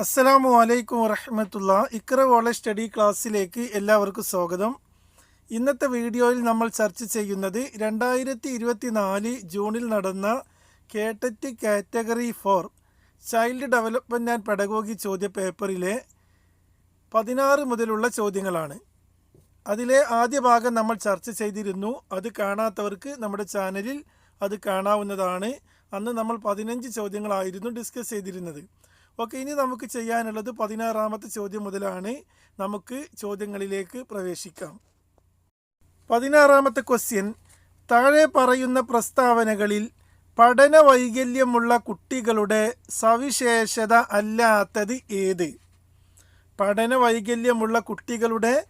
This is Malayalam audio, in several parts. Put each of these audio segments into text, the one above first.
അസ്സലാമു അലൈക്കും വറഹമത്തുള്ള. ഇക്ര കോളേജ് സ്റ്റഡി ക്ലാസ്സിലേക്ക് എല്ലാവർക്കും സ്വാഗതം. ഇന്നത്തെ വീഡിയോയിൽ നമ്മൾ ചർച്ച ചെയ്യുന്നത് രണ്ടായിരത്തി ഇരുപത്തി നാല് ജൂണിൽ നടന്ന KTET category four child development and pedagogy ചോദ്യ പേപ്പറിലെ പതിനാറ് മുതലുള്ള ചോദ്യങ്ങളാണ്. അതിലെ ആദ്യ ഭാഗം നമ്മൾ ചർച്ച ചെയ്തിരുന്നു. അത് കാണാത്തവർക്ക് നമ്മുടെ ചാനലിൽ അത് കാണാവുന്നതാണ്. അന്ന് നമ്മൾ പതിനഞ്ച് ചോദ്യങ്ങളായിരുന്നു ഡിസ്കസ് ചെയ്തിരുന്നത്. ഓക്കെ ഇനി നമുക്ക് ചെയ്യാനുള്ളത് പതിനാറാമത്തെ ചോദ്യം മുതലാണ്. നമുക്ക് ചോദ്യങ്ങളിലേക്ക് പ്രവേശിക്കാം. പതിനാറാമത്തെ ക്വസ്റ്റ്യൻ താഴെ പറയുന്ന പ്രസ്താവനകളിൽ പഠന വൈകല്യമുള്ള കുട്ടികളുടെ സവിശേഷത അല്ലാത്തത് ഏത്? പഠന വൈകല്യമുള്ള കുട്ടികളുടെ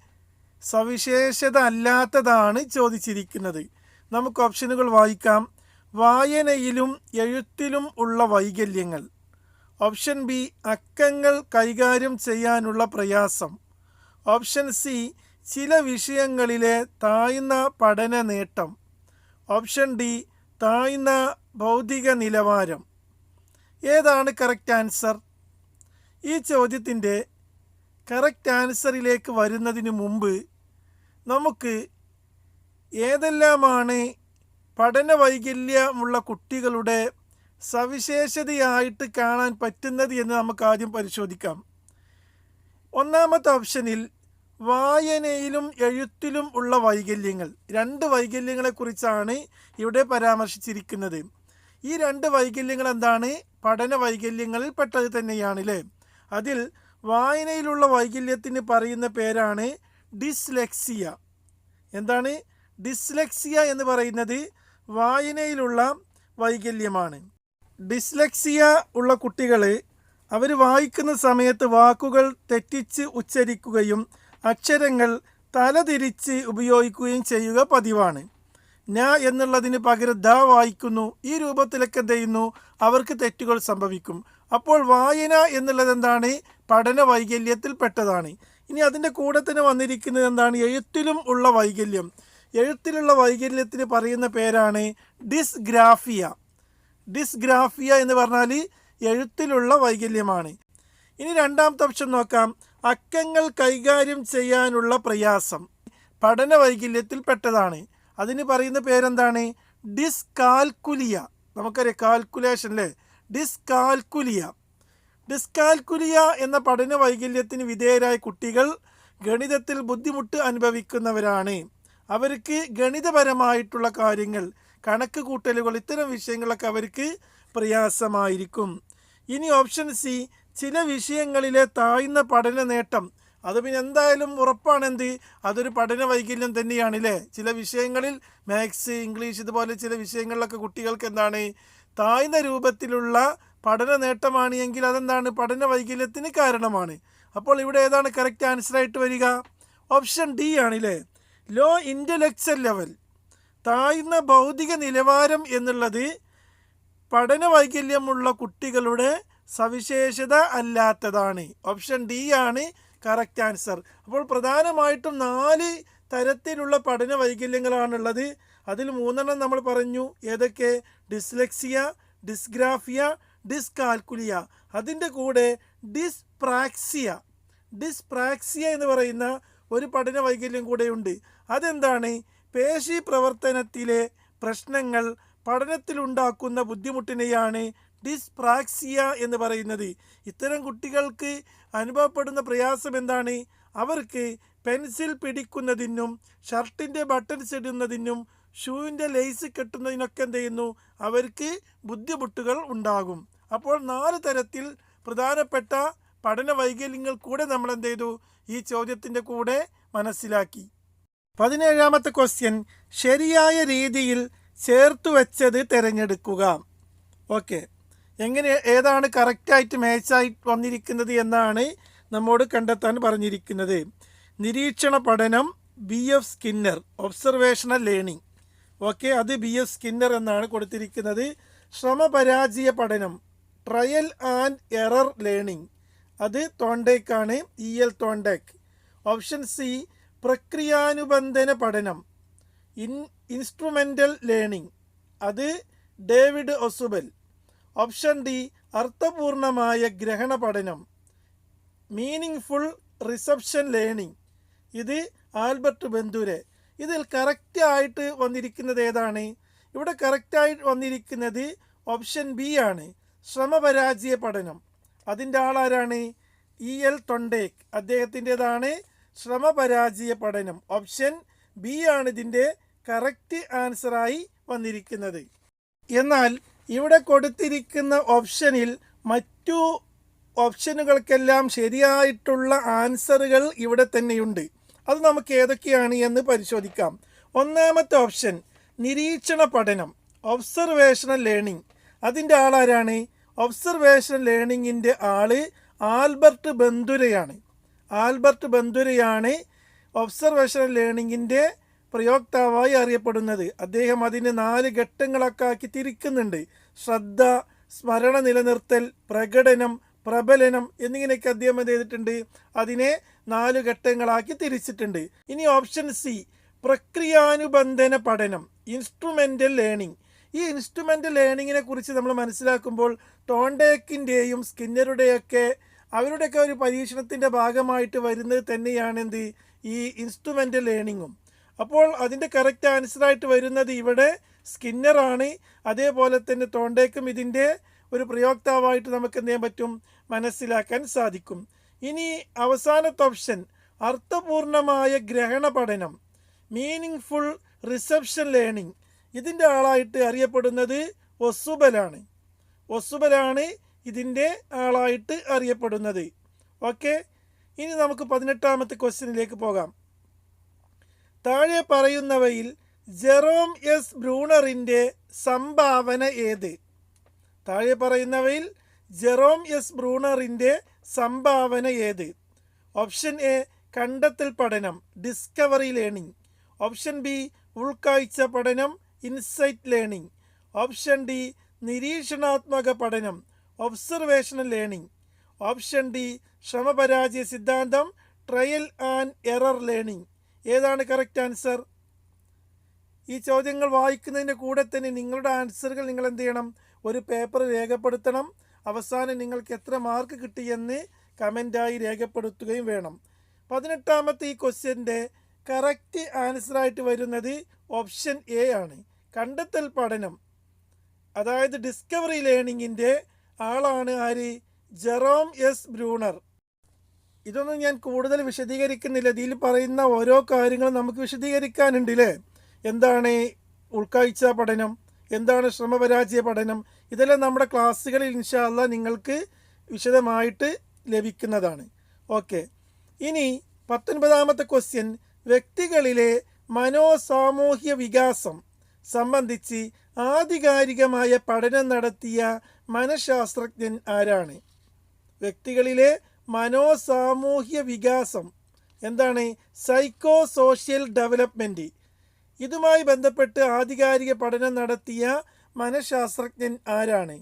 സവിശേഷത അല്ലാത്തതാണ് ചോദിച്ചിരിക്കുന്നത്. നമുക്ക് ഓപ്ഷനുകൾ വായിക്കാം. വായനയിലും എഴുത്തിലും ഉള്ള വൈകല്യങ്ങൾ. ഓപ്ഷൻ ബി അക്കങ്ങൾ കൈകാര്യം ചെയ്യാനുള്ള പ്രയാസം. ഓപ്ഷൻ സി ചില വിഷയങ്ങളിലെ താഴ്ന്ന പഠന നേട്ടം. ഓപ്ഷൻ ഡി താഴ്ന്ന ഭൗതിക നിലവാരം. ഏതാണ് കറക്റ്റ് ആൻസർ? ഈ ചോദ്യത്തിന്റെ കറക്റ്റ് ആൻസറിലേക്ക് വരുന്നതിന് മുമ്പ് നമുക്ക് ഏതെല്ലാമാണ് പഠന വൈകല്യമുള്ള കുട്ടികളുടെ സവിശേഷതയായിട്ട് കാണാൻ പറ്റുന്നത് എന്ന് നമുക്ക് ആദ്യം പരിശോധിക്കാം. ഒന്നാമത്തെ ഓപ്ഷനിൽ വായനയിലും എഴുത്തിലും ഉള്ള വൈകല്യങ്ങൾ. രണ്ട് വൈകല്യങ്ങളെക്കുറിച്ചാണ് ഇവിടെ പരാമർശിച്ചിരിക്കുന്നത്. ഈ രണ്ട് വൈകല്യങ്ങൾ എന്താണ്? പഠന വൈകല്യങ്ങളിൽ പെട്ടത് തന്നെയാണ് അല്ലേ അതിൽ വായനയിലുള്ള വൈകല്യത്തിന് പറയുന്ന പേരാണ് ഡിസ്ലെക്സിയ. എന്താണ്? ഡിസ്ലെക്സിയ എന്ന് പറയുന്നത് വായനയിലുള്ള വൈകല്യമാണ്. ഡിസ്ലെക്സിയ ഉള്ള കുട്ടികൾ അവർ വായിക്കുന്ന സമയത്ത് വാക്കുകൾ തെറ്റിച്ച് ഉച്ചരിക്കുകയും അക്ഷരങ്ങൾ തലതിരിച്ച് ഉപയോഗിക്കുകയും ചെയ്യുക പതിവാണ്. ന എന്നുള്ളതിന് പകരം ദ വായിക്കുന്നു. ഈ രൂപത്തിലൊക്കെ ചെയ്യുന്നു? അവർക്ക് തെറ്റുകൾ സംഭവിക്കും. അപ്പോൾ വായന എന്നുള്ളത് എന്താണ്? പഠന വൈകല്യത്തിൽ പെട്ടതാണ്. ഇനി അതിന്റെ കൂടെ തന്നെ വന്നിരിക്കുന്നത് എന്താണ്? എഴുത്തിലും ഉള്ള വൈകല്യം. എഴുത്തിലുള്ള വൈകല്യത്തിന് പറയുന്ന പേരാണ് ഡിസ്ഗ്രാഫിയ. ഡിസ്ഗ്രാഫിയ എന്ന് പറഞ്ഞാൽ എഴുത്തിലുള്ള വൈകല്യമാണ്. ഇനി രണ്ടാമത്തെ ഓപ്ഷൻ നോക്കാം. അക്കങ്ങൾ കൈകാര്യം ചെയ്യാനുള്ള പ്രയാസം. പഠന വൈകല്യത്തിൽ പെട്ടതാണ്. അതിന് പറയുന്ന പേരെന്താണ്? ഡിസ്കാൽക്കുലിയ. നമുക്കറിയാം കാൽക്കുലേഷൻ അല്ലേ? ഡിസ്കാൽക്കുലിയ. ഡിസ്കാൽക്കുലിയ എന്ന പഠന വൈകല്യത്തിന് വിധേയരായ കുട്ടികൾ ഗണിതത്തിൽ ബുദ്ധിമുട്ട് അനുഭവിക്കുന്നവരാണ്. അവർക്ക് ഗണിതപരമായിട്ടുള്ള കാര്യങ്ങൾ കണക്ക് കൂട്ടലുകൾ ഇത്തരം വിഷയങ്ങളൊക്കെ അവർക്ക് പ്രയാസമായിരിക്കും. ഇനി ഓപ്ഷൻ സി ചില വിഷയങ്ങളിലെ താഴ്ന്ന പഠന നേട്ടം. അത് പിന്നെ എന്തായാലും ഉറപ്പാണ് എന്ത് അതൊരു പഠന വൈകല്യം തന്നെയാണ് അല്ലേ ചില വിഷയങ്ങളിൽ മാത്സ് ഇംഗ്ലീഷ് ഇതുപോലെ ചില വിഷയങ്ങളിലൊക്കെ കുട്ടികൾക്ക് എന്താണ്? താഴ്ന്ന രൂപത്തിലുള്ള പഠന നേട്ടമാണ് എങ്കിൽ അതെന്താണ്? പഠന വൈകല്യത്തിന് കാരണമാണ്. അപ്പോൾ ഇവിടെ ഏതാണ് കറക്റ്റ് ആൻസർ ആയിട്ട് വരിക? ഓപ്ഷൻ ഡി ആണല്ലേ? ലോ ഇന്റലക്ച്വൽ ലെവൽ താഴ്ന്ന ഭൗതിക നിലവാരം എന്നുള്ളത് പഠന വൈകല്യമുള്ള കുട്ടികളുടെ സവിശേഷത അല്ലാത്തതാണ്. ഓപ്ഷൻ ഡി ആണ് കറക്റ്റ് ആൻസർ. അപ്പോൾ പ്രധാനമായിട്ടും നാല് തരത്തിലുള്ള പഠന വൈകല്യങ്ങളാണുള്ളത്. അതിൽ മൂന്നെണ്ണം നമ്മൾ പറഞ്ഞു. ഏതൊക്കെ? Dyslexia dysgraphia dyscalculia. അതിന്റെ കൂടെ ഡിസ്പ്രാക്സിയ. ഡിസ്പ്രാക്സിയ എന്ന് പറയുന്ന ഒരു പഠന വൈകല്യം കൂടെയുണ്ട്. അതെന്താണ്? പേശി പ്രവർത്തനത്തിലെ പ്രശ്നങ്ങൾ പഠനത്തിലുണ്ടാക്കുന്ന ബുദ്ധിമുട്ടിനെയാണ് ഡിസ്പ്രാക്സിയ എന്ന് പറയുന്നത്. ഇത്തരം കുട്ടികൾക്ക് അനുഭവപ്പെടുന്ന പ്രയാസം എന്താണ്? അവർക്ക് പെൻസിൽ പിടിക്കുന്നതിനും ഷർട്ടിന്റെ ബട്ടൺസ് ഇടുന്നതിനും ഷൂവിന്റെ ലേസ് കെട്ടുന്നതിനൊക്കെ എന്ത് ചെയ്യുന്നു? അവർക്ക് ബുദ്ധിമുട്ടുകൾ ഉണ്ടാകും. അപ്പോൾ നാല് തരത്തിൽ പ്രധാനപ്പെട്ട പഠന വൈകല്യങ്ങൾ കൂടെ നമ്മൾ എന്ത് ചെയ്തു? ഈ ചോദ്യത്തിന്റെ കൂടെ മനസ്സിലാക്കി. പതിനേഴാമത്തെ ക്വസ്റ്റ്യൻ ശരിയായ രീതിയിൽ ചേർത്ത് വെച്ചത് തിരഞ്ഞെടുക്കുക. ഓക്കെ എങ്ങനെ ഏതാണ് കറക്റ്റായിട്ട് മാച്ചായി വന്നിരിക്കുന്നത് എന്നാണ് നമ്മോട് കണ്ടെത്താൻ പറഞ്ഞിരിക്കുന്നത്. നിരീക്ഷണ പഠനം B F Skinner observational learning okay അത് ബി എഫ് സ്കിന്നർ എന്നാണ് കൊടുത്തിരിക്കുന്നത്. ശ്രമപരാജയ പഠനം ട്രയൽ ആൻഡ് എറർ ലേണിംഗ് അത് തോണ്ടേക്കാണ് E L Thorndike option C പ്രക്രിയാനുബന്ധന പഠനം. In instrumental learning. അത് ഡേവിഡ് ഒസുബൽ. ഓപ്ഷൻ ഡി അർത്ഥപൂർണമായ ഗ്രഹണ പഠനം. Meaningful reception learning. ഇത് ആൽബർട്ട് ബന്ധുരെ ഇതിൽ കറക്റ്റായിട്ട് വന്നിരിക്കുന്നത് ഏതാണ്? ഇവിടെ കറക്റ്റായിട്ട് വന്നിരിക്കുന്നത് ഓപ്ഷൻ ബി ആണ്. ശ്രമപരാജയ പഠനം. അതിന്റെ ആളാരാണ്? E L തൊണ്ടേക്ക്. അദ്ദേഹത്തിന്റെതാണ് ശ്രമപരാജയ പഠനം ഓപ്ഷൻ ബി ആണ് ഇതിന്റെ കറക്റ്റ് ആൻസറായി വന്നിരിക്കുന്നത്. എന്നാൽ ഇവിടെ കൊടുത്തിരിക്കുന്ന ഓപ്ഷനിൽ മറ്റു ഓപ്ഷനുകൾക്കെല്ലാം ശരിയായിട്ടുള്ള ആൻസറുകൾ ഇവിടെ തന്നെയുണ്ട്. അത് നമുക്ക് ഏതൊക്കെയാണ് എന്ന് പരിശോധിക്കാം. ഒന്നാമത്തെ ഓപ്ഷൻ നിരീക്ഷണ പഠനം ഒബ്സർവേഷണൽ ലേണിംഗ് അതിന്റെ ആളാരാണ്? ഒബ്സർവേഷണൽ ലേണിങ്ങിന്റെ ആൾ ആൽബർട്ട് ബന്ദുരയാണ്. ആൽബർട്ട് ബന്ധുരയാണ് ഒബ്സർവേഷണൽ ലേണിങ്ങിന്റെ പ്രയോക്താവായി അറിയപ്പെടുന്നത്. അദ്ദേഹം അതിനെ നാല് ഘട്ടങ്ങളൊക്കെ ആക്കി തിരിക്കുന്നുണ്ട്. ശ്രദ്ധ സ്മരണ നിലനിർത്തൽ പ്രകടനം പ്രബലനം എന്നിങ്ങനെയൊക്കെ അദ്ദേഹം എന്ത് ചെയ്തിട്ടുണ്ട്? അതിനെ നാല് ഘട്ടങ്ങളാക്കി തിരിച്ചിട്ടുണ്ട്. ഇനി ഓപ്ഷൻ സി പ്രക്രിയാനുബന്ധന പഠനം ഇൻസ്ട്രുമെന്റൽ ലേണിംഗ്. ഈ ഇൻസ്ട്രുമെന്റൽ ലേണിങ്ങിനെ കുറിച്ച് നമ്മൾ മനസ്സിലാക്കുമ്പോൾ ടോണ്ടേക്കിന്റെയും സ്കിന്നറുടെയൊക്കെ അവരുടെയൊക്കെ ഒരു പരീക്ഷണത്തിന്റെ ഭാഗമായിട്ട് വരുന്നത് തന്നെയാണ് എന്ത് ഈ ഇൻസ്ട്രുമെന്റൽ ലേണിങ്ങും അപ്പോൾ അതിന്റെ കറക്റ്റ് ആൻസറായിട്ട് വരുന്നത് ഇവിടെ സ്കിന്നറാണ് അതേപോലെ തന്നെ തോണ്ടേക്കും ഇതിന്റെ ഒരു പ്രയോക്താവായിട്ട് നമുക്ക് എന്ത് ചെയ്യാൻ പറ്റും? മനസ്സിലാക്കാൻ സാധിക്കും. ഇനി അവസാനത്തെ ഓപ്ഷൻ അർത്ഥപൂർണമായ ഗ്രഹണ പഠനം മീനിങ് ഫുൾ റിസപ്ഷൻ ലേണിംഗ് ഇതിന്റെ ആളായിട്ട് അറിയപ്പെടുന്നത് ഒസുബലാണ് ഒസുബലാണ് ഇതിന്റെ ആളായിട്ട് അറിയപ്പെടുന്നത്. ഓക്കെ? ഇനി നമുക്ക് പതിനെട്ടാമത്തെ ക്വസ്റ്റ്യനിലേക്ക് പോകാം. താഴെ പറയുന്നവയിൽ ജെറോം എസ് ബ്രൂണറിന്റെ സംഭാവന ഏത്? താഴെ പറയുന്നവയിൽ ജെറോം എസ് ബ്രൂണറിന്റെ സംഭാവന ഏത്? ഓപ്ഷൻ എ കണ്ടെത്തൽ പഠനം ഡിസ്കവറി ലേണിംഗ്. ഓപ്ഷൻ ബി ഉൾക്കാഴ്ച പഠനം ഇൻസൈറ്റ് ലേണിംഗ്. ഓപ്ഷൻ ഡി നിരീക്ഷണാത്മക പഠനം ഒബ്സർവേഷണൽ ലേണിംഗ് ഓപ്ഷൻ ഡി ശ്രമപരാജയ സിദ്ധാന്തം ട്രയൽ ആൻഡ് എറർ ലേണിംഗ് ഏതാണ് കറക്റ്റ് ആൻസർ ഈ ചോദ്യങ്ങൾ വായിക്കുന്നതിന്റെ കൂടെ തന്നെ നിങ്ങളുടെ ആൻസറുകൾ നിങ്ങൾ എന്ത് ചെയ്യണം? ഒരു പേപ്പർ രേഖപ്പെടുത്തണം. അവസാനം നിങ്ങൾക്ക് എത്ര മാർക്ക് കിട്ടിയെന്ന് കമന്റായി രേഖപ്പെടുത്തുകയും വേണം. പതിനെട്ടാമത്തെ ഈ ക്വസ്റ്റ്യന്റെ കറക്റ്റ് ആൻസറായിട്ട് വരുന്നത് ഓപ്ഷൻ എ ആണ്. കണ്ടെത്തൽ പഠനം അതായത് ഡിസ്കവറി ലേണിങ്ങിന്റെ ആളാണ് ആര്? Jerome S Bruner. ഇതൊന്നും ഞാൻ കൂടുതൽ വിശദീകരിക്കുന്നില്ല. ഇതിൽ പറയുന്ന ഓരോ കാര്യങ്ങളും നമുക്ക് വിശദീകരിക്കാനുണ്ട് അല്ലേ എന്താണ് ഉൾക്കാഴ്ച പഠനം? എന്താണ് ശ്രമപരാജയ പഠനം? ഇതെല്ലാം നമ്മുടെ ക്ലാസ്സുകളിൽ ഇൻഷാല്ല നിങ്ങൾക്ക് വിശദമായിട്ട് ലഭിക്കുന്നതാണ്. ഓക്കെ. ഇനി പത്തൊൻപതാമത്തെ ക്വസ്റ്റ്യൻ. വ്യക്തികളിലെ മനോസാമൂഹ്യ വികാസം സംബന്ധിച്ച് ആധികാരികമായ പഠനം നടത്തിയ മനഃശാസ്ത്രജ്ഞൻ ആരാണ്? വ്യക്തികളിലെ മനോസാമൂഹ്യ വികാസം എന്താണ്? സൈക്കോ സോഷ്യൽ ഡെവലപ്മെന്റ് ഇതുമായി ബന്ധപ്പെട്ട് ആധികാരിക പഠനം നടത്തിയ മനഃശാസ്ത്രജ്ഞൻ ആരാണ്?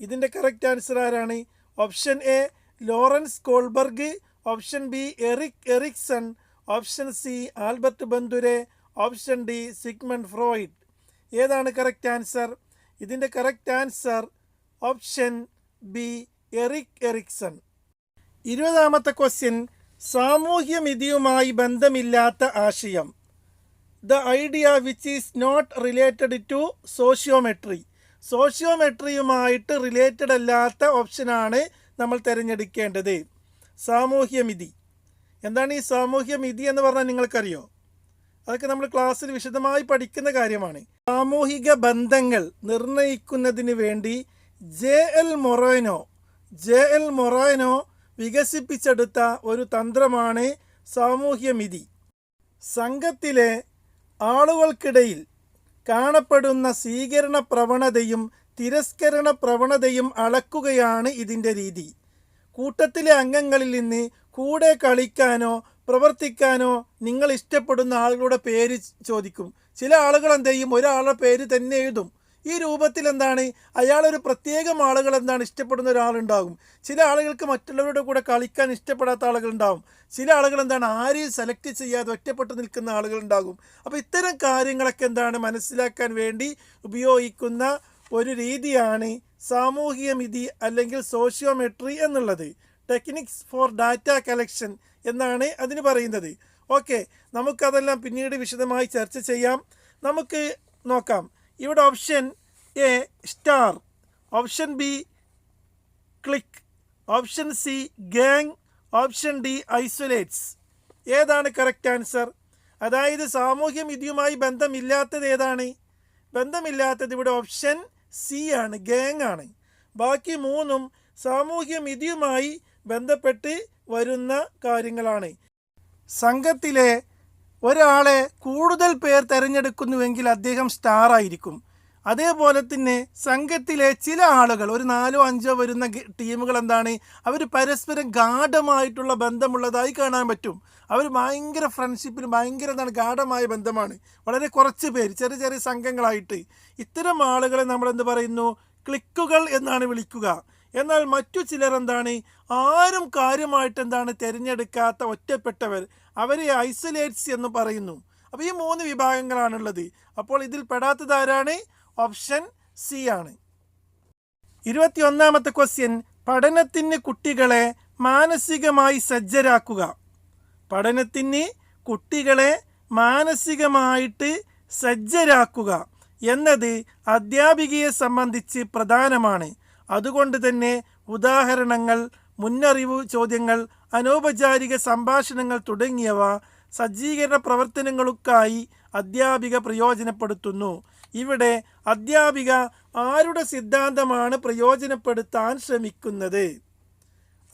ഇതിന്റെ കറക്റ്റ് ആൻസർ ആരാണ്? Option A Lawrence Kohlberg. Option B Erik Erikson. Option C Albert Bandura. Option D Sigmund Freud. ഏതാണ് കറക്റ്റ് ആൻസർ ഇതിന്റെ correct answer option B Erik Erikson. ഇരുപതാമത്തെ ക്വസ്റ്റ്യൻ സാമൂഹ്യമിതിയുമായി ബന്ധമില്ലാത്ത ആശയം. The idea which is not related to sociometry. സോഷ്യോമെട്രിയുമായിട്ട് related അല്ലാത്ത ഓപ്ഷനാണ് നമ്മൾ തിരഞ്ഞെടുക്കേണ്ടത്. സാമൂഹ്യമിതി എന്താണ് ഈ സാമൂഹ്യമിതി എന്ന് പറഞ്ഞാൽ നിങ്ങൾക്കറിയോ? അതൊക്കെ നമ്മൾ ക്ലാസ്സിൽ വിശദമായി പഠിക്കുന്ന കാര്യമാണ്. സാമൂഹിക ബന്ധങ്ങൾ നിർണയിക്കുന്നതിന് വേണ്ടി J L Moreno J L Moreno വികസിപ്പിച്ചെടുത്ത ഒരു തന്ത്രമാണ് സാമൂഹ്യമിതി സംഘത്തിലെ ആളുകൾക്കിടയിൽ കാണപ്പെടുന്ന സ്വീകരണ പ്രവണതയും തിരസ്കരണ പ്രവണതയും അളക്കുകയാണ് ഇതിന്റെ രീതി. കൂട്ടത്തിലെ അംഗങ്ങളിൽ നിന്ന് കൂടെ കളിക്കാനോ പ്രവർത്തിക്കാനോ നിങ്ങൾ ഇഷ്ടപ്പെടുന്ന ആളുകളുടെ പേര് ചോദിക്കും. ചില ആളുകൾ എന്ത് ഒരാളുടെ പേര് തന്നെ എഴുതും. ഈ രൂപത്തിൽ എന്താണ്? അയാളൊരു പ്രത്യേകം ആളുകൾ എന്താണ് ഇഷ്ടപ്പെടുന്ന ഒരാളുണ്ടാകും. ചില ആളുകൾക്ക് മറ്റുള്ളവരുടെ കൂടെ കളിക്കാൻ ഇഷ്ടപ്പെടാത്ത ആളുകളുണ്ടാകും. ചില ആളുകൾ എന്താണ്? ആരെയും സെലക്ട് ചെയ്യാതെ ഒറ്റപ്പെട്ട് നിൽക്കുന്ന ആളുകളുണ്ടാകും. അപ്പോൾ ഇത്തരം കാര്യങ്ങളൊക്കെ എന്താണ് മനസ്സിലാക്കാൻ വേണ്ടി ഉപയോഗിക്കുന്ന ഒരു രീതിയാണ് സാമൂഹിക മിതി അല്ലെങ്കിൽ സോഷ്യോമെട്രി എന്നുള്ളത്. ടെക്നിക്സ് ഫോർ ഡാറ്റ കളക്ഷൻ എന്നാണ് അതിന് പറയുന്നത്. ഓക്കെ നമുക്കതെല്ലാം പിന്നീട് വിശദമായി ചർച്ച ചെയ്യാം. നമുക്ക് നോക്കാം. ഇവിടെ option A star option B click option C gang option D isolates ഏതാണ് കറക്റ്റ് ആൻസർ അതായത് സാമൂഹ്യ വിധിയുമായി ബന്ധമില്ലാത്തത് ഏതാണ്? ബന്ധമില്ലാത്തത് ഇവിടെ ഓപ്ഷൻ സി ആണ് ഗാങ് ആണ്. ബാക്കി മൂന്നും സാമൂഹ്യ വിധിയുമായി ബന്ധപ്പെട്ട് വരുന്ന കാര്യങ്ങളാണ്. സംഘത്തിലെ ഒരാളെ കൂടുതൽ പേർ തിരഞ്ഞെടുക്കുന്നുവെങ്കിൽ അദ്ദേഹം സ്റ്റാർ ആയിരിക്കും. അതേപോലെ തന്നെ സംഘത്തിലെ ചില ആളുകൾ ഒരു നാലോ അഞ്ചോ വരുന്ന ടീമുകൾ എന്താണ്? അവർ പരസ്പരം ഗാഠമായിട്ടുള്ള ബന്ധമുള്ളതായി കാണാൻ പറ്റും. അവർ ഭയങ്കര ഫ്രണ്ട്ഷിപ്പിൽ ഭയങ്കര എന്താണ്? ഗാഠമായ ബന്ധമാണ്. വളരെ കുറച്ച് പേര് ചെറിയ ചെറിയ സംഘങ്ങളായിട്ട്. ഇത്തരം ആളുകളെ നമ്മൾ എന്ത് പറയുന്നു? ക്ലിക്കുകൾ എന്നാണ് വിളിക്കുക. എന്നാൽ മറ്റു ചിലരെന്താണ് ആരും കാര്യമായിട്ട് എന്താണ് തിരഞ്ഞെടുക്കാത്ത ഒറ്റപ്പെട്ടവർ. അവരെ ഐസൊലേറ്റ്സ് എന്ന് പറയുന്നു. അപ്പോൾ ഈ മൂന്ന് വിഭാഗങ്ങളാണുള്ളത്. അപ്പോൾ ഇതിൽ പെടാത്തത് ആരാണ്? ഓപ്ഷൻ സി ആണ്. ഇരുപത്തി ഒന്നാമത്തെ ക്വസ്റ്റ്യൻ പഠനത്തിന് കുട്ടികളെ മാനസികമായി സജ്ജരാക്കുക. പഠനത്തിന് കുട്ടികളെ മാനസികമായിട്ട് സജ്ജരാക്കുക എന്നത് അധ്യാപികയെ സംബന്ധിച്ച് പ്രധാനമാണ്. അതുകൊണ്ട് തന്നെ ഉദാഹരണങ്ങൾ മുന്നറിവ് ചോദ്യങ്ങൾ അനൗപചാരിക സംഭാഷണങ്ങൾ തുടങ്ങിയവ സജ്ജീകരണ പ്രവർത്തനങ്ങൾക്കായി അധ്യാപിക പ്രയോജനപ്പെടുത്തുന്നു. ഇവിടെ അധ്യാപിക ആരുടെ സിദ്ധാന്തമാണ് പ്രയോജനപ്പെടുത്താൻ ശ്രമിക്കുന്നത്?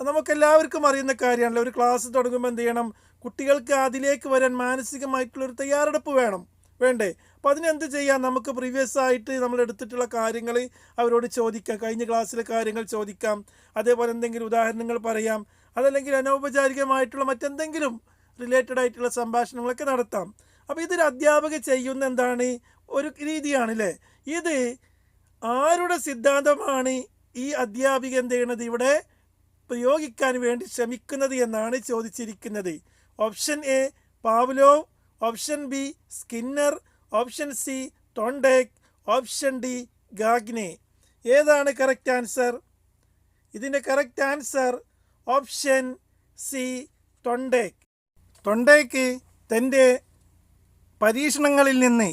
നമുക്കെല്ലാവർക്കും അറിയുന്ന കാര്യമാണല്ലോ. ഒരു ക്ലാസ് തുടങ്ങുമ്പോൾ എന്ത് ചെയ്യണം? കുട്ടികൾക്ക് അതിലേക്ക് വരാൻ മാനസികമായിട്ടുള്ളൊരു തയ്യാറെടുപ്പ് വേണം. വേണ്ടേ? അപ്പോൾ അതിനെന്ത് ചെയ്യാം? നമുക്ക് പ്രീവിയസ് ആയിട്ട് നമ്മൾ എടുത്തിട്ടുള്ള കാര്യങ്ങൾ അവരോട് ചോദിക്കാം. കഴിഞ്ഞ ക്ലാസ്സിലെ കാര്യങ്ങൾ ചോദിക്കാം. അതേപോലെ എന്തെങ്കിലും ഉദാഹരണങ്ങൾ പറയാം. അതല്ലെങ്കിൽ അനൗപചാരികമായിട്ടുള്ള മറ്റെന്തെങ്കിലും റിലേറ്റഡ് ആയിട്ടുള്ള സംഭാഷണങ്ങളൊക്കെ നടത്താം. അപ്പോൾ ഇതൊരു അധ്യാപക ചെയ്യുന്ന എന്താണ്? ഒരു രീതിയാണല്ലേ ഇത് ആരുടെ സിദ്ധാന്തമാണ് ഈ അധ്യാപിക എന്ത് ചെയ്യണത്? ഇവിടെ പ്രയോഗിക്കാൻ വേണ്ടി ശ്രമിക്കുന്നത് എന്നാണ് ചോദിച്ചിരിക്കുന്നത്. Option A Pavlov option B Skinner option C Thorndike option D Gagne. ഏതാണ് കറക്റ്റ് ആൻസർ ഇതിന്റെ correct answer option C Thorndike Thorndike തന്റെ പരീക്ഷണങ്ങളിൽ നിന്ന്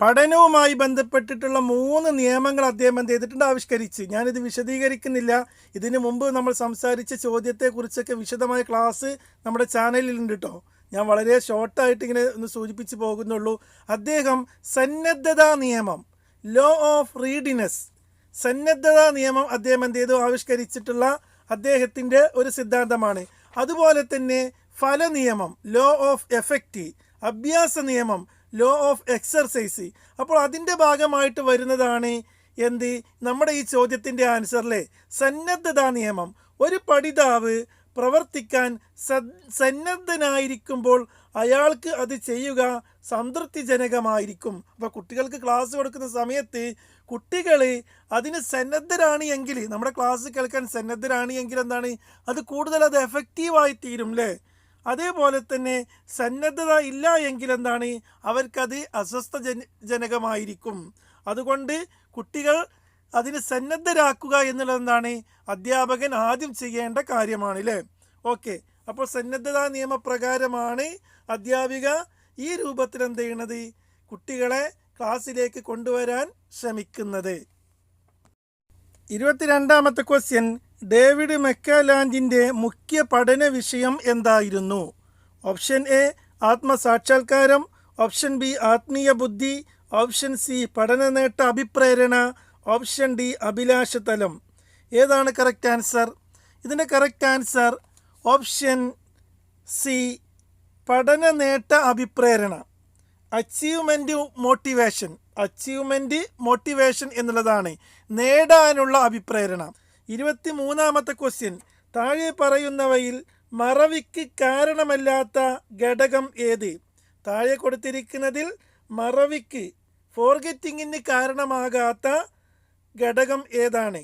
പഠനവുമായി ബന്ധപ്പെട്ടിട്ടുള്ള മൂന്ന് നിയമങ്ങൾ അദ്ദേഹം എന്ത് ചെയ്തിട്ടുണ്ട്? ആവിഷ്കരിച്ച്. ഞാനിത് വിശദീകരിക്കുന്നില്ല. ഇതിനു മുമ്പ് നമ്മൾ സംസാരിച്ച ചോദ്യത്തെക്കുറിച്ചൊക്കെ വിശദമായ ക്ലാസ് നമ്മുടെ ചാനലിലുണ്ട് കേട്ടോ ഞാൻ വളരെ ഷോർട്ടായിട്ട് ഇങ്ങനെ ഒന്ന് സൂചിപ്പിച്ച് പോകുന്നുള്ളൂ. അദ്ദേഹം സന്നദ്ധതാ നിയമം ലോ ഓഫ് റീഡിനെസ് സന്നദ്ധതാ നിയമം അദ്ദേഹം എന്ത് ചെയ്തു? ആവിഷ്കരിച്ചിട്ടുള്ള അദ്ദേഹത്തിന്റെ ഒരു സിദ്ധാന്തമാണ്. അതുപോലെ തന്നെ ഫല നിയമം ലോ ഓഫ് എഫക്റ്റ് അഭ്യാസ നിയമം ലോ ഓഫ് എക്സർസൈസ് അപ്പോൾ അതിന്റെ ഭാഗമായിട്ട് വരുന്നതാണ് എന്ത്? നമ്മുടെ ഈ ചോദ്യത്തിന്റെ ആൻസറിലെ സന്നദ്ധതാ നിയമം. ഒരു പഠിതാവ് പ്രവർത്തിക്കാൻ സന്നദ്ധനായിരിക്കുമ്പോൾ അയാൾക്ക് അത് ചെയ്യുക സംതൃപ്തിജനകമായിരിക്കും. അപ്പോൾ കുട്ടികൾക്ക് ക്ലാസ് കൊടുക്കുന്ന സമയത്ത് കുട്ടികൾ അതിന് സന്നദ്ധരാണ് എങ്കിൽ നമ്മുടെ ക്ലാസ് കേൾക്കാൻ സന്നദ്ധരാണ് എങ്കിൽ എന്താണ്? അത് കൂടുതൽ അത് എഫക്റ്റീവായി തീരും അല്ലേ അതേപോലെ തന്നെ സന്നദ്ധത ഇല്ല എങ്കിൽ എന്താണ്? അവർക്കത് അസ്വസ്ഥ ജന ജനകമായിരിക്കും. അതുകൊണ്ട് കുട്ടികൾ അതിന് സന്നദ്ധരാക്കുക എന്നുള്ളത് എന്താണ് അധ്യാപകൻ ആദ്യം ചെയ്യേണ്ട കാര്യമാണ് അല്ലേ ഓക്കെ. അപ്പോൾ സന്നദ്ധതാ നിയമപ്രകാരമാണ് അധ്യാപിക ഈ രൂപത്തിൽ എന്ത് ചെയ്യണത്? കുട്ടികളെ ക്ലാസ്സിലേക്ക് കൊണ്ടുവരാൻ ശ്രമിക്കുന്നത്. ഇരുപത്തിരണ്ടാമത്തെ ക്വസ്റ്റ്യൻ ഡേവിഡ് മെക്കാലാൻഡിന്റെ മുഖ്യ പഠന വിഷയം എന്തായിരുന്നു? ഓപ്ഷൻ എ ആത്മസാക്ഷാത്കാരം ഓപ്ഷൻ ബി ആത്മീയ ബുദ്ധി. ഓപ്ഷൻ സി പഠന നേട്ട അഭിപ്രേരണ. ഓപ്ഷൻ ഡി അഭിലാഷതലം. ഏതാണ് കറക്റ്റ് ആൻസർ ഇതിന്റെ കറക്റ്റ് ആൻസർ ഓപ്ഷൻ സി പഠന നേട്ട അഭിപ്രേരണ. അച്ചീവ്മെന്റ് മോട്ടിവേഷൻ അച്ചീവ്മെന്റ് മോട്ടിവേഷൻ എന്നുള്ളതാണ് നേടാനുള്ള അഭിപ്രേരണ. ഇരുപത്തി മൂന്നാമത്തെ ക്വസ്റ്റ്യൻ താഴെ പറയുന്നവയിൽ മറവിക്ക് കാരണമല്ലാത്ത ഘടകം ഏത്? താഴെ കൊടുത്തിരിക്കുന്നതിൽ മറവിക്ക് ഫോർഗെറ്റിങ്ങിന് കാരണമാകാത്ത ഘടകം ഏതാണ്?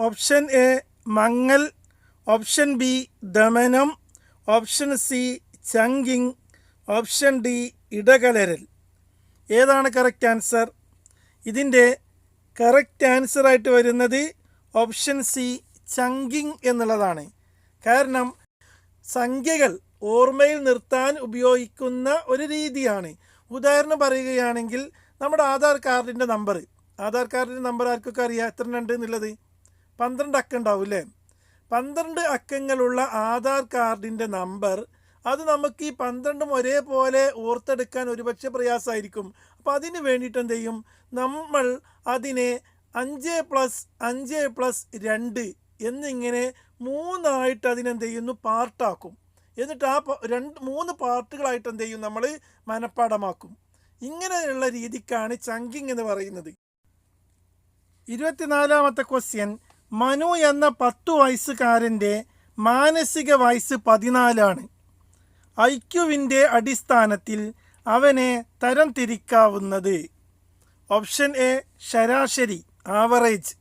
ഓപ്ഷൻ എ മങ്ങൽ. Option B ദമനം. Option C chunking. Option D ഇടകലരൽ. ഏതാണ് കറക്റ്റ് ആൻസർ ഇതിന്റെ കറക്റ്റ് ആൻസറായിട്ട് വരുന്നത് ഓപ്ഷൻ സി ചങ്കിങ് എന്നുള്ളതാണ്. കാരണം സംഖ്യകൾ ഓർമ്മയിൽ നിർത്താൻ ഉപയോഗിക്കുന്ന ഒരു രീതിയാണ്. ഉദാഹരണം പറയുകയാണെങ്കിൽ നമ്മുടെ ആധാർ കാർഡിന്റെ നമ്പർ ആധാർ കാർഡിന്റെ നമ്പർ ആർക്കൊക്കെ അറിയാം? എത്ര ഉണ്ട് എന്നുള്ളത് പന്ത്രണ്ട് അക്കം ഉണ്ടാവും അല്ലേ? പന്ത്രണ്ട് അക്കങ്ങളുള്ള ആധാർ കാർഡിന്റെ നമ്പർ അത് നമുക്ക് ഈ പന്ത്രണ്ടും ഒരേപോലെ ഓർത്തെടുക്കാൻ ഒരുപക്ഷെ പ്രയാസമായിരിക്കും. അപ്പോൾ അതിന് വേണ്ടിയിട്ട് എന്ത് ചെയ്യും? നമ്മൾ അതിനെ അഞ്ച് പ്ലസ് അഞ്ച് പ്ലസ് രണ്ട് എന്നിങ്ങനെ മൂന്നായിട്ട് അതിനെന്ത് ചെയ്യുന്നു? പാർട്ടാക്കും. എന്നിട്ട് ആ രണ്ട് മൂന്ന് പാർട്ടുകളായിട്ട് എന്ത് ചെയ്യും? നമ്മൾ മനഃപ്പാടമാക്കും ഇങ്ങനെയുള്ള രീതിക്കാണ് ചങ്കിങ് എന്ന് പറയുന്നത്. ഇരുപത്തിനാലാമത്തെ ക്വസ്റ്റ്യൻ മനു എന്ന പത്തു വയസ്സുകാരന്റെ മാനസിക വയസ്സ് പതിനാലാണ്. ഐക്യുവിന്റെ അടിസ്ഥാനത്തിൽ അവനെ തരംതിരിക്കാവുന്നത്. ഓപ്ഷൻ എ ശരാശരി ആവറേജ്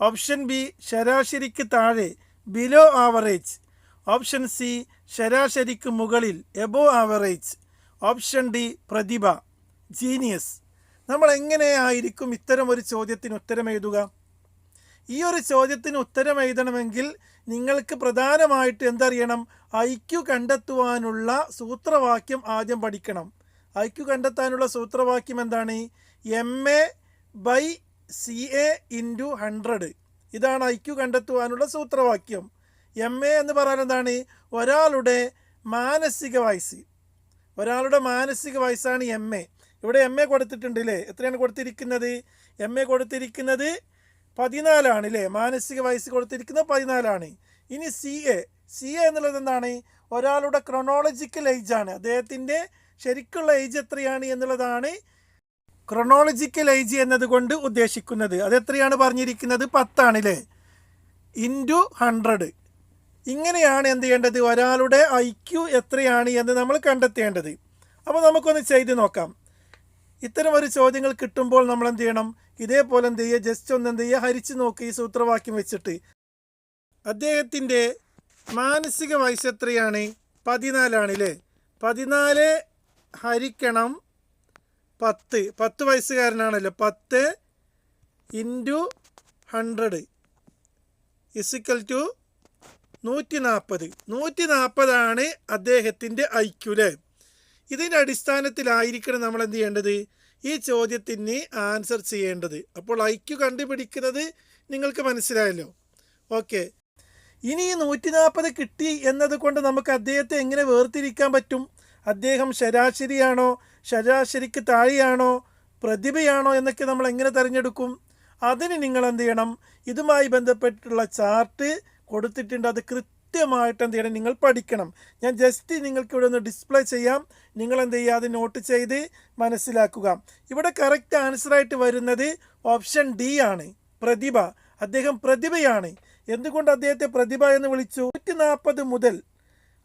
ഓപ്ഷൻ ബി ശരാശരിക്ക് താഴെ ബിലോ ആവറേജ് ഓപ്ഷൻ സി ശരാശരിക്ക് മുകളിൽ എബോ ആവറേജ് ഓപ്ഷൻ ഡി പ്രതിഭ ജീനിയസ് നമ്മൾ എങ്ങനെയായിരിക്കും ഇത്തരം ഒരു ചോദ്യത്തിന് ഉത്തരം എഴുതുക? ഈ ഒരു ചോദ്യത്തിന് ഉത്തരം എഴുതണമെങ്കിൽ നിങ്ങൾക്ക് പ്രധാനമായിട്ട് എന്തറിയണം? ഐക്യു കണ്ടെത്തുവാനുള്ള സൂത്രവാക്യം ആദ്യം പഠിക്കണം. ഐക്യു കണ്ടെത്താനുള്ള സൂത്രവാക്യം എന്താണ്? M A by C A into hundred ഇതാണ് ഐക്യു കണ്ടെത്തുവാനുള്ള സൂത്രവാക്യം. എം എ എന്ന് പറയാൻ എന്താണ്? ഒരാളുടെ മാനസിക വയസ്സ്. ഒരാളുടെ മാനസിക വയസ്സാണ് എം എ ഇവിടെ എം എ കൊടുത്തിട്ടുണ്ട് അല്ലേ എത്രയാണ് കൊടുത്തിരിക്കുന്നത്? എം എ കൊടുത്തിരിക്കുന്നത് പതിനാലാണ് അല്ലേ മാനസിക വയസ്സ് കൊടുത്തിരിക്കുന്നത് പതിനാലാണ്. ഇനി സി എ സി എ എന്നുള്ളത് എന്താണ്? ഒരാളുടെ ക്രൊണോളജിക്കൽ ഏജ് ആണ്. അദ്ദേഹത്തിന്റെ ശരിക്കുള്ള ഏജ് എത്രയാണ് എന്നുള്ളതാണ് ക്രൊണോളജിക്കൽ ഏജ് എന്നതുകൊണ്ട് ഉദ്ദേശിക്കുന്നത്. അതെത്രയാണ് പറഞ്ഞിരിക്കുന്നത്? പത്താണ് അല്ലേ ഇന്റു ഹൺഡ്രഡ് ഇങ്ങനെയാണ് എന്ത് ചെയ്യേണ്ടത്? ഒരാളുടെ ഐ ക്യു എത്രയാണ് എന്ന് നമ്മൾ കണ്ടെത്തേണ്ടത്. അപ്പോൾ നമുക്കൊന്ന് ചെയ്ത് നോക്കാം. ഇത്തരം ഒരു ചോദ്യങ്ങൾ കിട്ടുമ്പോൾ നമ്മൾ എന്ത് ചെയ്യണം ഇതേപോലെ എന്ത് ചെയ്യുക ജസ്റ്റ് ഒന്ന് എന്ത് ചെയ്യുക ഹരിച്ചു നോക്കി ഈ സൂത്രവാക്യം വെച്ചിട്ട്. അദ്ദേഹത്തിന്റെ മാനസിക വയസ്സ് എത്രയാണ് പതിനാലാണ് അല്ലേ പതിനാല് ഹരിക്കണം പത്ത്. പത്ത് വയസ്സുകാരനാണല്ലോ. പത്ത് ഇന്റു ഹൺഡ്രഡ് ഇസിക്കൽ ടു നൂറ്റി നാൽപ്പത് നൂറ്റി നാൽപ്പതാണ് അദ്ദേഹത്തിന്റെ ഐക്യു അല്ലേ ഇതിന്റെ അടിസ്ഥാനത്തിലായിരിക്കണം നമ്മൾ എന്ത് ചെയ്യേണ്ടത്? ഈ ചോദ്യത്തിന് ആൻസർ ചെയ്യേണ്ടത്. അപ്പോൾ ഐക്യു കണ്ടുപിടിക്കുന്നത് നിങ്ങൾക്ക് മനസ്സിലായല്ലോ. ഓക്കെ ഇനി ഈ നൂറ്റി നാൽപ്പത് കിട്ടി എന്നത് കൊണ്ട് നമുക്ക് അദ്ദേഹത്തെ എങ്ങനെ വേർതിരിക്കാൻ പറ്റും? അദ്ദേഹം ശരാശരിയാണോ? ശരാശരിക്ക് താഴെയാണോ? പ്രതിഭയാണോ? എന്നൊക്കെ നമ്മൾ എങ്ങനെ തിരഞ്ഞെടുക്കും? അതിന് നിങ്ങൾ എന്ത് ചെയ്യണം? ഇതുമായി ബന്ധപ്പെട്ടുള്ള ചാർട്ട് കൊടുത്തിട്ടുണ്ട്. അത് കൃത്യമായിട്ട് എന്ത് ചെയ്യണം നിങ്ങൾ പഠിക്കണം. ഞാൻ ജസ്റ്റ് നിങ്ങൾക്ക് ഇവിടെ ഒന്ന് ഡിസ്പ്ലേ ചെയ്യാം. നിങ്ങൾ എന്ത് ചെയ്യുക അത് നോട്ട് ചെയ്ത് മനസ്സിലാക്കുക. ഇവിടെ കറക്റ്റ് ആൻസറായിട്ട് വരുന്നത് ഓപ്ഷൻ ഡി ആണ്. പ്രതിഭ. അദ്ദേഹം പ്രതിഭയാണ്. എന്തുകൊണ്ട് അദ്ദേഹത്തെ പ്രതിഭ എന്ന് വിളിച്ചു? നൂറ്റി നാൽപ്പത് മുതൽ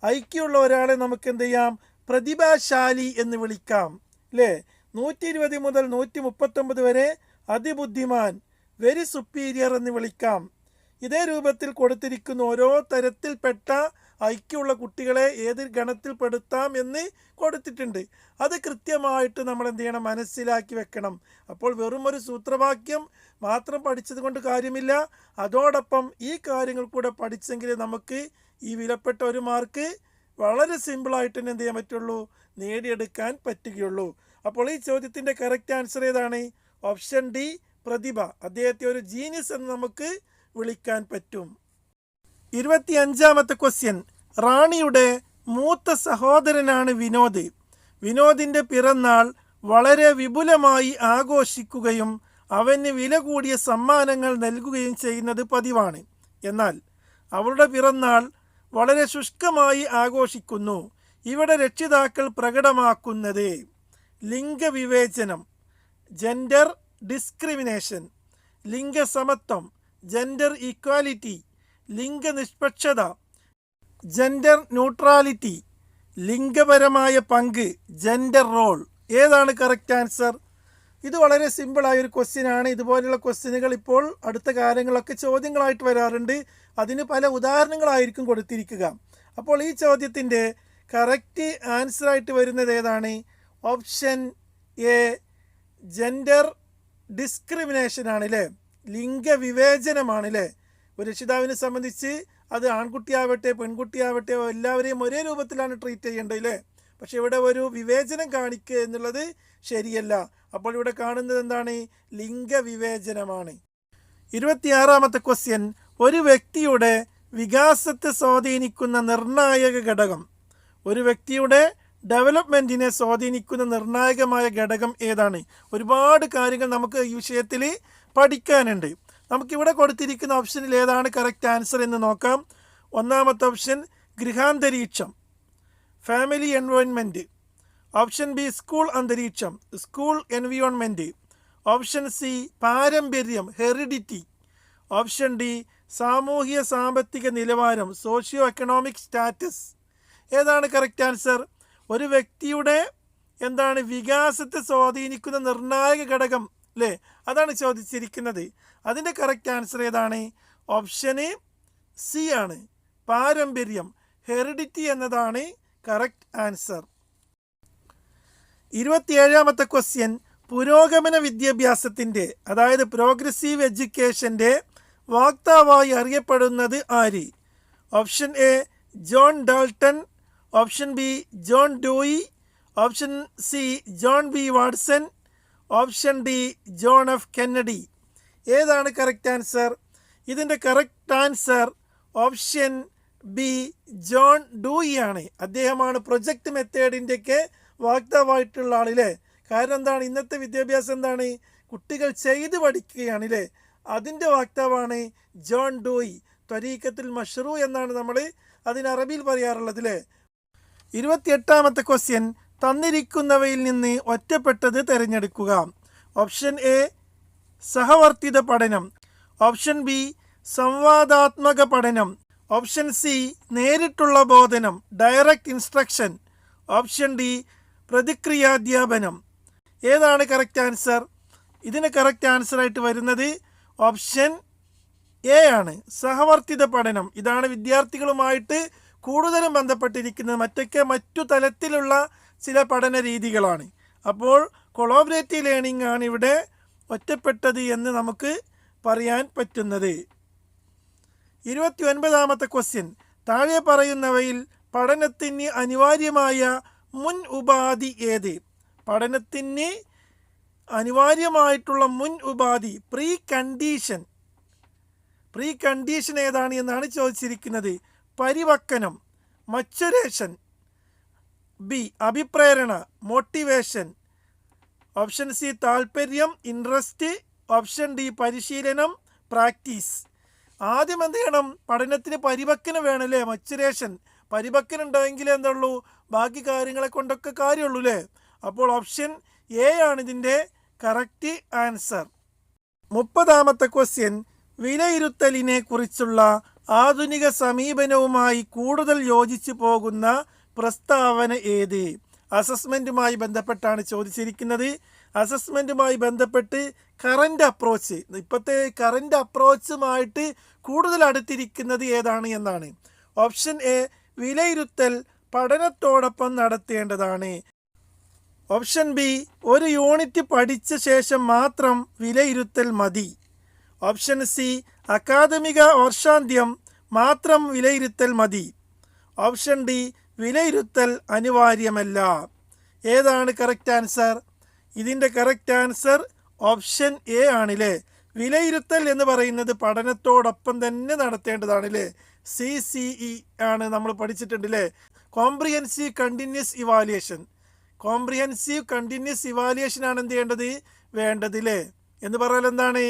ഐക്യമുള്ള ഒരാളെ നമുക്ക് എന്ത് ചെയ്യാം പ്രതിഭാശാലി എന്ന് വിളിക്കാം. അല്ലേ നൂറ്റി ഇരുപത് മുതൽ നൂറ്റി മുപ്പത്തൊമ്പത് വരെ അതിബുദ്ധിമാൻ വെരി സുപ്പീരിയർ എന്ന് വിളിക്കാം. ഇതേ രൂപത്തിൽ കൊടുത്തിരിക്കുന്ന ഓരോ തരത്തിൽപ്പെട്ട ഐക്യമുള്ള കുട്ടികളെ ഏത് ഗണത്തിൽ പെടുത്താം എന്ന് കൊടുത്തിട്ടുണ്ട്. അത് കൃത്യമായിട്ട് നമ്മൾ എന്ത് ചെയ്യണം? മനസ്സിലാക്കി വെക്കണം. അപ്പോൾ വെറും ഒരു സൂത്രവാക്യം മാത്രം പഠിച്ചത് കൊണ്ട് കാര്യമില്ല. അതോടൊപ്പം ഈ കാര്യങ്ങൾ കൂടെ പഠിച്ചെങ്കിൽ നമുക്ക് ഈ വിലപ്പെട്ട ഒരു മാർക്ക് വളരെ സിമ്പിളായിട്ട് തന്നെ എന്ത് ചെയ്യാൻ പറ്റുള്ളൂ? നേടിയെടുക്കാൻ പറ്റുകയുള്ളൂ. അപ്പോൾ ഈ ചോദ്യത്തിന്റെ കറക്റ്റ് ആൻസർ ഏതാണ്? ഓപ്ഷൻ ഡി പ്രതിഭ. അദ്ദേഹത്തെ ഒരു ജീനിയസ് എന്ന് നമുക്ക് വിളിക്കാൻ പറ്റും. ഇരുപത്തിയഞ്ചാമത്തെ ക്വസ്റ്റ്യൻ റാണിയുടെ മൂത്ത സഹോദരനാണ് വിനോദ്. വിനോദിന്റെ പിറന്നാൾ വളരെ വിപുലമായി ആഘോഷിക്കുകയും അവന് വില കൂടിയ സമ്മാനങ്ങൾ നൽകുകയും ചെയ്യുന്നത് പതിവാണ്. എന്നാൽ അവളുടെ പിറന്നാൾ വളരെ ശുഷ്കമായി ആഘോഷിക്കുന്നു. ഇവിടെ രക്ഷിതാക്കൾ പ്രകടമാക്കുന്നത് ലിംഗവിവേചനം ജെൻഡർ ഡിസ്ക്രിമിനേഷൻ ലിംഗസമത്വം ജെൻഡർ ഈക്വാലിറ്റി ലിംഗനിഷ്പക്ഷത ജെൻഡർ ന്യൂട്രാലിറ്റി ലിംഗപരമായ പങ്ക് ജെൻഡർ റോൾ ഏതാണ് കറക്റ്റ് ആൻസർ ഇത് വളരെ സിമ്പിളായ ഒരു ക്വസ്റ്റ്യൻ ആണ്. ഇതുപോലെയുള്ള ക്വസ്റ്റ്യനുകൾ ഇപ്പോൾ അടുത്ത കാലങ്ങളൊക്കെ ചോദ്യങ്ങളായിട്ട് വരാറുണ്ട്. അതിന് പല ഉദാഹരണങ്ങളായിരിക്കും കൊടുത്തിരിക്കുക. അപ്പോൾ ഈ ചോദ്യത്തിന്റെ കറക്റ്റ് ആൻസറായിട്ട് വരുന്നത് ഏതാണ്? ഓപ്ഷൻ എ ജെൻഡർ ഡിസ്ക്രിമിനേഷൻ ആണ് അല്ലേ ലിംഗവിവേചനമാണ് അല്ലേ ഒരു രക്ഷിതാവിനെ സംബന്ധിച്ച് അത് ആൺകുട്ടിയാവട്ടെ പെൺകുട്ടിയാവട്ടെ എല്ലാവരെയും ഒരേ രൂപത്തിലാണ് ട്രീറ്റ് ചെയ്യേണ്ടത് അല്ലേ പക്ഷെ ഇവിടെ ഒരു വിവേചനം കാണിക്കുക എന്നുള്ളത് ശരിയല്ല. അപ്പോൾ ഇവിടെ കാണുന്നത് എന്താണ്? ലിംഗവിവേചനമാണ്. ഇരുപത്തിയാറാമത്തെ ക്വസ്റ്റ്യൻ ഒരു വ്യക്തിയുടെ വികാസത്തെ സ്വാധീനിക്കുന്ന നിർണായക ഘടകം. ഒരു വ്യക്തിയുടെ ഡെവലപ്മെന്റിനെ സ്വാധീനിക്കുന്ന നിർണായകമായ ഘടകം ഏതാണ്? ഒരുപാട് കാര്യങ്ങൾ നമുക്ക് ഈ വിഷയത്തിൽ പഠിക്കാനുണ്ട്. നമുക്കിവിടെ കൊടുത്തിരിക്കുന്ന ഓപ്ഷനിൽ ഏതാണ് കറക്റ്റ് ആൻസർ എന്ന് നോക്കാം. ഒന്നാമത്തെ option ഗൃഹാന്തരീക്ഷം. Family environment option B school അന്തരീക്ഷം. സ്കൂൾ എൻവിയോൺമെന്റ് ഓപ്ഷൻ സി പാരമ്പര്യം ഹെറിഡിറ്റി ഓപ്ഷൻ ഡി സാമൂഹിക സാമ്പത്തിക നിലവാരം സോഷ്യോ എക്കണോമിക് സ്റ്റാറ്റസ് ഏതാണ് കറക്റ്റ് ആൻസർ ഒരു വ്യക്തിയുടെ എന്താണ് വികാസത്തെ സ്വാധീനിക്കുന്ന നിർണായക ഘടകം അല്ലേ അതാണ് ചോദിച്ചിരിക്കുന്നത്. അതിന്റെ കറക്റ്റ് ആൻസർ ഏതാണ്? ഓപ്ഷന് സി ആണ്. പാരമ്പര്യം ഹെറിഡിറ്റി എന്നതാണ് കറക്റ്റ് ആൻസർ ഇരുപത്തിയേഴാമത്തെ ക്വസ്റ്റ്യൻ പുരോഗമന വിദ്യാഭ്യാസത്തിന്റെ അതായത് പ്രോഗ്രസീവ് എഡ്യൂക്കേഷന്റെ വാക്താവായി അറിയപ്പെടുന്നത് ആര്? Option A John Dalton. Option B John Dewey. Option C John B Watson. Option D John F Kennedy. ഏതാണ് കറക്റ്റ് ആൻസർ ഇതിന്റെ correct answer option B John Dewey ആണ്. അദ്ദേഹമാണ് പ്രൊജക്ട് മെത്തേഡിന്റെയൊക്കെ വാഗ്ദാവായിട്ടുള്ള ആളില്ലേ? കാരണം എന്താണ്? ഇന്നത്തെ വിദ്യാഭ്യാസം എന്താണ്? കുട്ടികൾ ചെയ്ത് പഠിക്കുകയാണ് അല്ലേ അതിന്റെ വാക്താവാണ് ജോൺ ഡൂയി. ത്വരീക്കത്തിൽ മഷ്റൂ എന്നാണ് നമ്മൾ അതിന് അറബിയിൽ പറയാറുള്ളത് അല്ലേ ഇരുപത്തിയെട്ടാമത്തെ ക്വസ്റ്റ്യൻ തന്നിരിക്കുന്നവയിൽ നിന്ന് ഒറ്റപ്പെട്ടത് തിരഞ്ഞെടുക്കുക. ഓപ്ഷൻ എ സഹവർത്തിത പഠനം. ഓപ്ഷൻ ബി സംവാദാത്മക പഠനം. ഓപ്ഷൻ സി നേരിട്ടുള്ള ബോധനം ഡയറക്റ്റ് ഇൻസ്ട്രക്ഷൻ. ഓപ്ഷൻ ഡി പ്രതിക്രിയാധ്യാപനം. ഏതാണ് കറക്റ്റ് ആൻസർ? ഇതിന് കറക്റ്റ് ആൻസർ ആയിട്ട് വരുന്നത് ഓപ്ഷൻ എ ആണ്. സഹവർത്തിത പഠനം. ഇതാണ് വിദ്യാർത്ഥികളുമായിട്ട് കൂടുതലും ബന്ധപ്പെട്ടിരിക്കുന്നത്. മറ്റൊക്കെ മറ്റു തലത്തിലുള്ള ചില പഠന രീതികളാണ്. അപ്പോൾ കൊളോബറേറ്റീവ് ലേണിംഗ് ആണ് ഇവിടെ ഒറ്റപ്പെട്ടത് എന്ന് നമുക്ക് പറയാൻ പറ്റുന്നത്. ഇരുപത്തി ഒൻപതാമത്തെ ക്വസ്റ്റ്യൻ താഴെ പറയുന്നവയിൽ പഠനത്തിന് അനിവാര്യമായ മുൻ ഉപാധി ഏത്? പഠനത്തിന് അനിവാര്യമായിട്ടുള്ള മുൻ ഉപാധി പ്രീ കണ്ടീഷൻ പ്രീ കണ്ടീഷൻ ഏതാണ് എന്നാണ് ചോദിച്ചിരിക്കുന്നത്. പരിവക്കനം മച്ചുരേഷൻ ബി അഭിപ്രേരണ മോട്ടിവേഷൻ ഓപ്ഷൻ സി താല്പര്യം ഇൻട്രസ്റ്റ് ഓപ്ഷൻ ഡി പരിശീലനം പ്രാക്ടീസ് ആദ്യം എന്ത് ചെയ്യണം? പഠനത്തിന് പരിപക്വന വേണമല്ലേ മച്ചുരേഷൻ പരിപക്വന ഉണ്ടെങ്കിലേ എന്തുള്ളൂ? ബാക്കി കാര്യങ്ങളെ കൊണ്ടൊക്കെ കാര്യമുള്ളൂ അല്ലേ അപ്പോൾ ഓപ്ഷൻ എ ആണ് ഇതിന്റെ കറക്റ്റ് ആൻസർ മുപ്പതാമത്തെ ക്വസ്റ്റ്യൻ വിലയിരുത്തലിനെ കുറിച്ചുള്ള ആധുനിക സമീപനവുമായി കൂടുതൽ യോജിച്ചു പോകുന്ന പ്രസ്താവന ഏത്? അസസ്മെന്റുമായി ബന്ധപ്പെട്ടാണ് ചോദിച്ചിരിക്കുന്നത്. അസസ്മെന്റുമായി ബന്ധപ്പെട്ട് കറന്റ് അപ്രോച്ച് ഇപ്പോഴത്തെ കറന്റ് അപ്രോച്ചുമായിട്ട് കൂടുതൽ അടുത്തിരിക്കുന്നത് ഏതാണ് എന്നാണ്. ഓപ്ഷൻ എ വിലയിരുത്തൽ പഠനത്തോടൊപ്പം നടത്തേണ്ടതാണ്. ഓപ്ഷൻ ബി ഒരു യൂണിറ്റ് പഠിച്ച ശേഷം മാത്രം വിലയിരുത്തൽ മതി. ഓപ്ഷൻ സി അക്കാദമിക വർഷാന്ത്യം മാത്രം വിലയിരുത്തൽ മതി. ഓപ്ഷൻ ഡി വിലയിരുത്തൽ അനിവാര്യമല്ല. ഏതാണ് കറക്റ്റ് ആൻസർ ഇതിന്റെ കറക്റ്റ് ആൻസർ ഓപ്ഷൻ എ ആണില്ലേ. വിലയിരുത്തൽ എന്ന് പറയുന്നത് പഠനത്തോടൊപ്പം തന്നെ നടത്തേണ്ടതാണല്ലേ. സി സി ഇ ആണ് നമ്മൾ പഠിച്ചിട്ടുണ്ടല്ലേ. Comprehensive continuous evaluation comprehensive continuous evaluation ആണ് എന്ത് ചെയ്യേണ്ടത്? വേണ്ടതില്ലേ എന്ന് പറഞ്ഞാൽ എന്താണ്?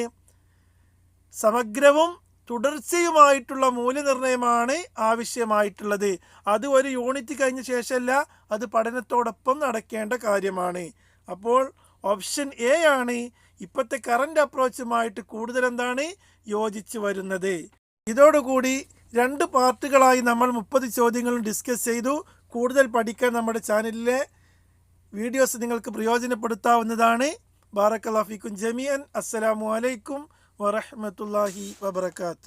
സമഗ്രവും തുടർച്ചയുമായിട്ടുള്ള മൂല്യനിർണയമാണ് ആവശ്യമായിട്ടുള്ളത്. അത് ഒരു യൂണിറ്റ് കഴിഞ്ഞ ശേഷമല്ല അത് പഠനത്തോടൊപ്പം നടക്കേണ്ട കാര്യമാണ്. അപ്പോൾ ഓപ്ഷൻ എ ആണ് ഇപ്പോഴത്തെ കറണ്ട് അപ്രോച്ചുമായിട്ട് കൂടുതൽ എന്താണ് യോജിച്ച് വരുന്നത്. ഇതോടുകൂടി രണ്ട് പാർട്ടുകളായി നമ്മൾ മുപ്പത് ചോദ്യങ്ങളും ഡിസ്കസ് ചെയ്തു. കൂടുതൽ പഠിക്കാൻ നമ്മുടെ ചാനലിലെ വീഡിയോസ് നിങ്ങൾക്ക് പ്രയോജനപ്പെടുത്താവുന്നതാണ്. ബാറക്കലാഫിക്കും ജമിയൻ അസ്സലാമു അലൈക്കും. வரமத்துல்லாஹி வபரகாத்.